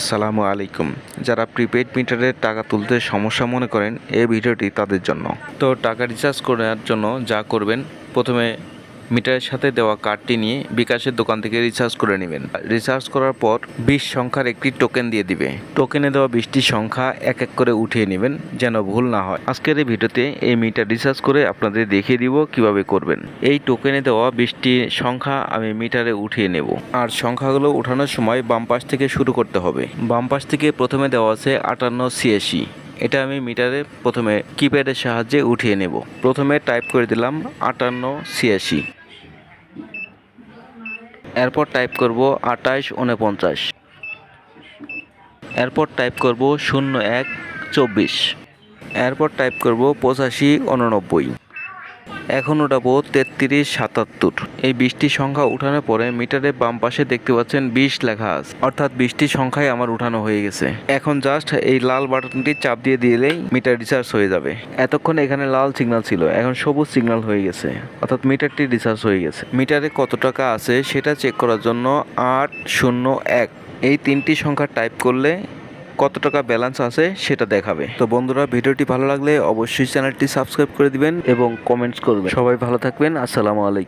আসসালামু আলাইকুম। যারা প্রিপেড মিটারের টাকা তুলতে সমস্যা মনে করেন, এই ভিডিওটি তাদের জন্য। তো টাকা রিচার্জ করার জন্য যা করবেন, প্রথমে মিটারের সাথে দেওয়া কার্ডটি নিয়ে বিকাশের দোকান থেকে রিচার্জ করে নেবেন। রিচার্জ করার পর বিশ সংখ্যার একটি টোকেন দিয়ে দিবে। টোকেনে দেওয়া বিশটি সংখ্যা এক এক করে উঠিয়ে নেবেন যেন ভুল না হয়। আজকের এই ভিডিওতে এই মিটার রিচার্জ করে আপনাদের দেখিয়ে দিব কীভাবে করবেন। এই টোকেনে দেওয়া বিশটি সংখ্যা আমি মিটারে উঠিয়ে নেব। আর সংখ্যাগুলো উঠানোর সময় বাম পাশ থেকে শুরু করতে হবে। বাম পাশ থেকে প্রথমে দেওয়া আছে আটান্ন ছিয়াশি। এটা আমি মিটারে প্রথমে কিপ্যাডের সাহায্যে উঠিয়ে নেব। প্রথমে টাইপ করে দিলাম আটান্ন ছিয়াশি। এরপর টাইপ করব আটাইশ উনপঞ্চাশ। এরপর টাইপ করব শূন্য এক, চব্বিশ। এরপর টাইপ করব পঁচাশি, উননব্বই। এখন ওটা উঠাবো তেত্রিশ, সাতাত্তর। এই বিশটি সংখ্যা উঠানোর পরে মিটারের বাম পাশে দেখতে পাচ্ছেন বিশ লেখা আছে। অর্থাৎ বিশটি সংখ্যাই আমার উঠানো হয়ে গেছে। এখন জাস্ট এই লাল বাটনটি চাপ দিয়ে দিলেই মিটার রিচার্জ হয়ে যাবে। এতক্ষণ এখানে লাল সিগনাল ছিল, এখন সবুজ সিগনাল হয়ে গেছে। অর্থাৎ মিটারটি রিচার্জ হয়ে গেছে। মিটারে কত টাকা আছে সেটা চেক করার জন্য আট শূন্য এক। এই তিনটি সংখ্যা টাইপ করলে কত টাকা ব্যালেন্স আছে সেটা দেখাবে। তো বন্ধুরা, ভিডিওটি ভালো লাগলে অবশ্যই চ্যানেলটি সাবস্ক্রাইব করে দিবেন এবং কমেন্টস করবেন। সবাই ভালো থাকবেন, আসসালামু আলাইকুম।